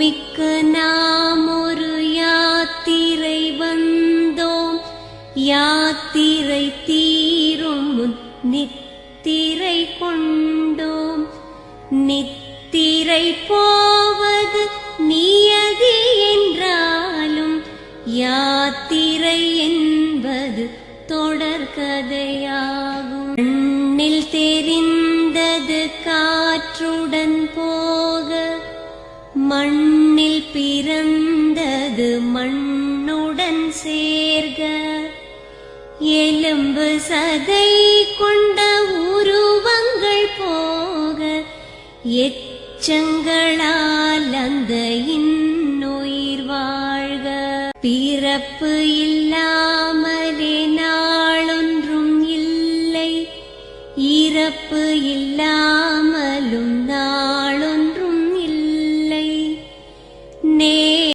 பூமிக்கு நாம் ஒரு யாத்திரை வந்தோம். யாத்திரை தீரும் நித்திரை கொண்டோம். நித்திரை போவது நியதி என்றாலும் யாத்திரை என்பது தொடர்கதையாகும் கண்ணில் தெரிந்தது காற்றுடன் போக மண்ணில் பிறந்தது மண்ணுடன் சேர்க. எலும்பு சதை கொண்ட உருவங்கள் போக. எச்சங்களால் அந்த இன்னுயிர் வாழ்க. பிறப்பு இல்லாமலே நாளொன்றும் இல்லை. இறப்பு இல்லாமல்